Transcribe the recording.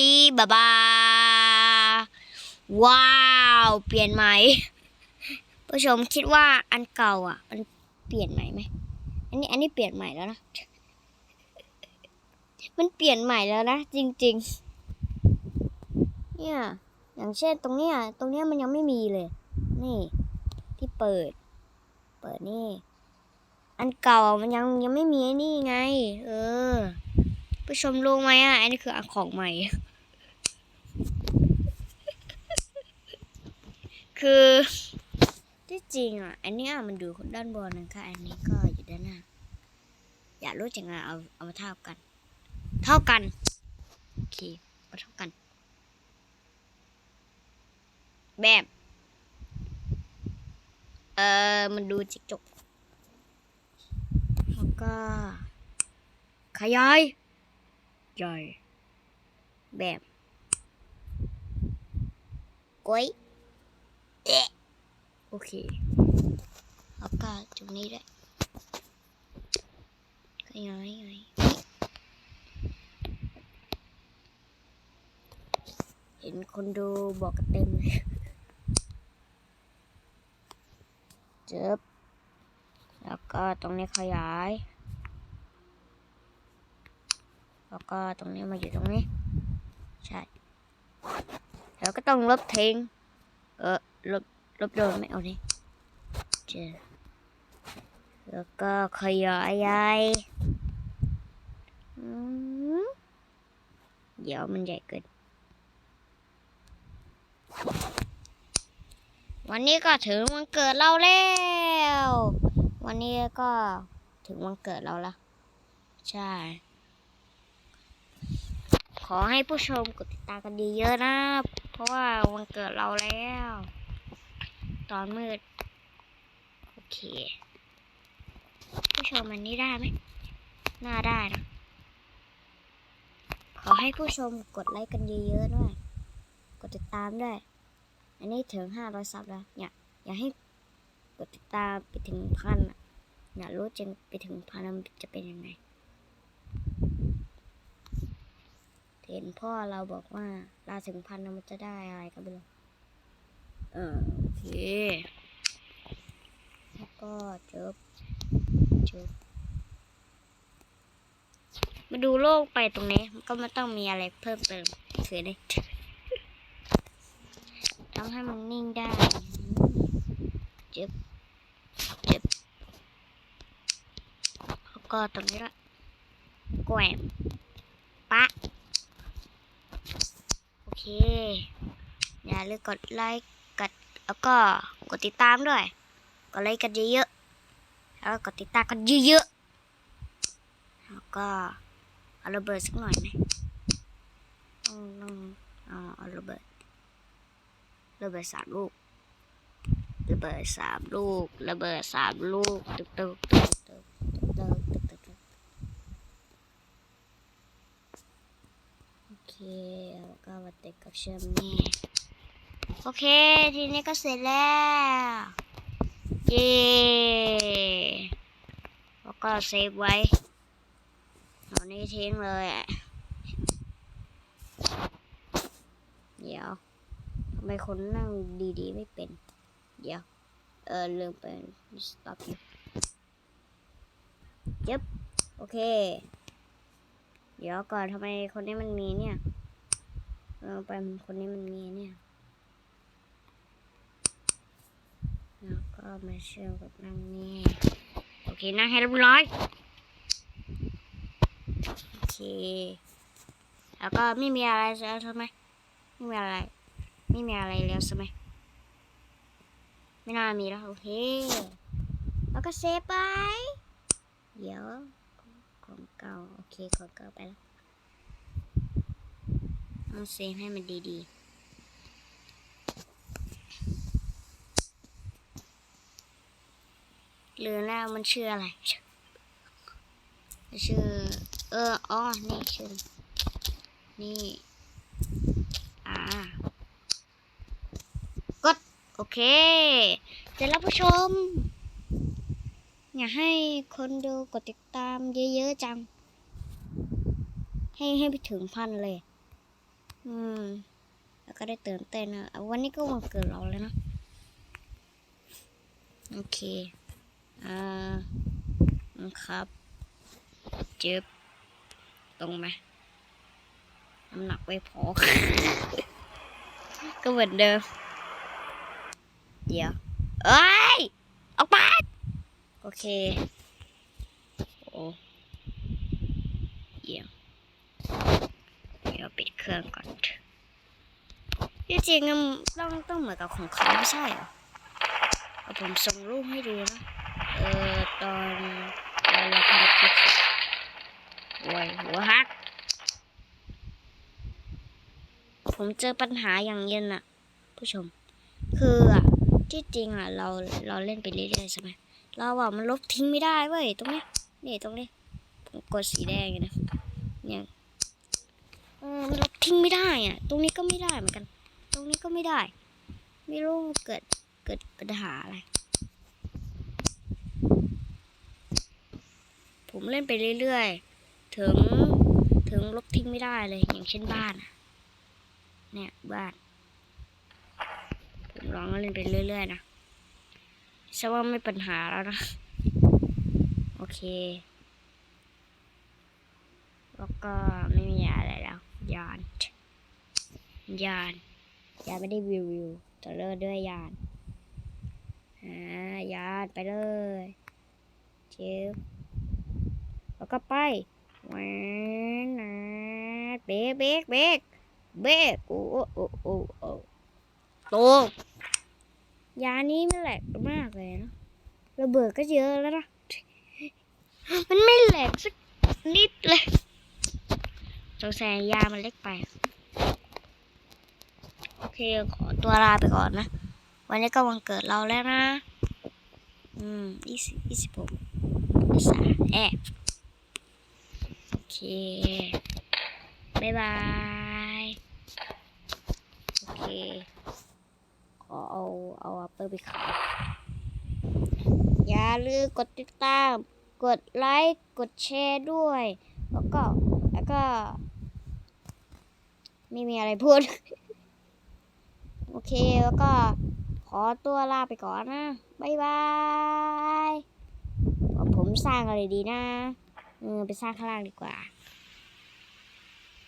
ดีบ๊ายบาย ว้าว เปลี่ยนไหมผู้ชมคิดว่าอันเก่าอะ มันเปลี่ยนใหม่ไหม อันนี้อันนี้เปลี่ยนใหม่แล้วนะ มันเปลี่ยนใหม่แล้วนะ จริง ๆ เนี่ย อย่างเช่นตรงเนี้ย ตรงเนี้ยมันยังไม่มีเลย นี่ ที่เปิด เปิดนี่ อันเก่ามันยังยังไม่มีนี่ไง เออ ผู้ชมรู้ไหมอะ อันนี้คืออันของใหม่ คือที่จริงอะ อันนี้มันดูด้านบนนะคะ อันนี้ก็อยู่ด้านหน้า อยากรู้จังไงเอาเอามาเท่ากัน เท่ากัน โอเคมาเท่ากัน แบบ เออมันดูจิกจกแล้วก็ ขยายใหญ่แบบกล้วย โอเคแล้วก็ตรงนี้ด้วยขยายไงเห็นคนดูบอกกันเต็มเลยเจ็บแล้วก็ตรงนี้ขยาย แล้วก็ตรงนี้มาอยู่ตรงนี้ ใช่ แล้วก็ต้องลบทิ้ง เออ ลบลบโดนไม่เอาดิเจอแล้วก็ขยายใหญ่อืมเดี๋ยวมันใหญ่เกิน วันนี้ก็ถึงวันเกิดเราแล้ว วันนี้ก็ถึงวันเกิดเราละ ใช่ ขอให้ผู้ชมกดติดตามกันดีเยอะนะ เพราะว่าวันเกิดเราแล้ว ตอนมืด โอเค ผู้ชมอันนี้ได้ไหม น่าได้นะ ขอให้ผู้ชมกดไลค์กันเยอะๆด้วย กดติดตามด้วย อันนี้ถึงห้าร้อยซับแล้ว อยากอยากให้กดติดตามไปถึงพันอะอยากรู้จริงไปถึงพันแล้วมันจะเป็นยังไงเห็นพ่อเราบอกว่าลาถึงพันแล้วมันจะได้อะไรก็ไม่รู้ ออโอเค แล้วก็จบจบมาดูโลกไปตรงนี้ มันก็ไม่ต้องมีอะไรเพิ่มเติมคือนี่ทำให้มันนิ่งได้เจ็บเจ็บแล้วก็ตรงนี้ละแกว่งปะ โอเค อย่าลืมกดไลค์ แล้วก็กดติดตามด้วยกดไลค์กันเยอะๆแล้วก็กดติดตามกันเยอะๆแล้วก็เอาระเบิดสักหน่อยไหมองต้องเอาเอาระเบิดระเบิดสามลูกระเบิดสามลูกระเบิดสามลูกตึกตึกตึกตึกตึกตึกตึกตึกโอเคแล้วก็มาติดกับเชื่อมนี่ โอเค ทีนี้ก็เสร็จแล้ว เย้แล้วก็เซฟไว้เอานี้ทิ้งเลยเดี๋ยวทำไมคนนั่งดีๆไม่เป็น เดี๋ยว เออลืมไป stop you ยึบโอเค เดี๋ยวก่อนทำไมคนนี้มันมีเนี่ยเออไปคนนี้มันมีเนี่ย แล้ว ก็มาเชื่อมกับนั่งนี่ โอเคนั่งให้เรียบร้อย โอเค แล้วก็ไม่มีอะไรแล้วใช่ไหมไม่มีอะไร ไม่มีอะไรแล้วใช่ไหมไม่น่ามีแล้วโอเค แล้วก็เซฟไป เดี๋ยวของเก่า โอเคของเก่าไปแล้วต้องเซฟให้มันดีๆ หรือแล้วมันชื่ออะไร ชื่อ เอออ๋อนี่ชื่อ นี่ อ่ากด โอเคเสร็จแล้วผู้ชม อยากให้คนดูกดติดตามเยอะๆจัง ให้ให้ไปถึงพันเลย อืม แล้วก็ได้ตื่นเต้นนะวันนี้ก็วันเกิดเราเลยนะ โอเค อ่าครับ เจ็บ ตรงไหมน้ำหนักไม่พอ ก็เหมือนเดิม เดี๋ยว เอ้ย ออกไป โอเค โอ้เยี่ยมเดี๋ยวปิดเครื่องก่อนที่จริงมันต้องต้องเหมือนกับของเขาไม่ใช่เหรอเอาผมส่งรูปให้ดูนะ เออตอนเราทำคลิปเสร็จโว้ยหัวฮัก ผมเจอปัญหาอย่างเย็นอะผู้ชม คืออะที่จริงอะเราเราเล่นไปเรื่อยๆใช่ไหมเราอะมันลบทิ้งไม่ได้เว้ยตรงเนี้ยนี่ตรงนี้ผมกดสีแดงอยู่นะเนี่ยเออมันลบทิ้งไม่ได้อะตรงนี้ก็ไม่ได้เหมือนกัน ตรงนี้ก็ไม่ได้ ไม่รู้เกิดเกิดปัญหาอะไร ผมเล่นไปเรื่อยๆ ถึงถึงลบทิ้งไม่ได้เลย อย่างเช่นบ้าน เนี่ยบ้าน ผมลองเล่นไปเรื่อยๆนะใช่ว่าไม่ปัญหาแล้วนะ โอเค แล้วก็ไม่มีอะไรแล้วยานยานยานไม่ได้วิววิวต่อเลิกด้วยยานอ่ายานไปเลยเจ็บ แล้วก็ไปแหวนนะเบกเบกเบกเบกโอ้โอ้โอ้โอ้โอ้ตกยานี้ไมันแหลกมากเลยนะระเบิดก็เยอะแล้วนะมันไม่แหลกสักนิดเลยสงสัยยามันเล็กไปโอเคขอตัวลาไปก่อนนะ วันนี้ก็วันเกิดเราแล้วนะ อืมยี่สิบยี่สิบหกสามแอบ เคบายบาย โอเคขอเอาเอาอัปเปอร์ไปขายอย่าลืมกดติดตาม กดไลค์ กดแชร์ด้วย แล้วก็ แล้วก็ ไม่มีอะไรพูด โอเค แล้วก็ขอตัวลาไปก่อนนะ บ๊ายบาย ผมสร้างอะไรดีนะ เออไปสร้างข้างล่างดีกว่า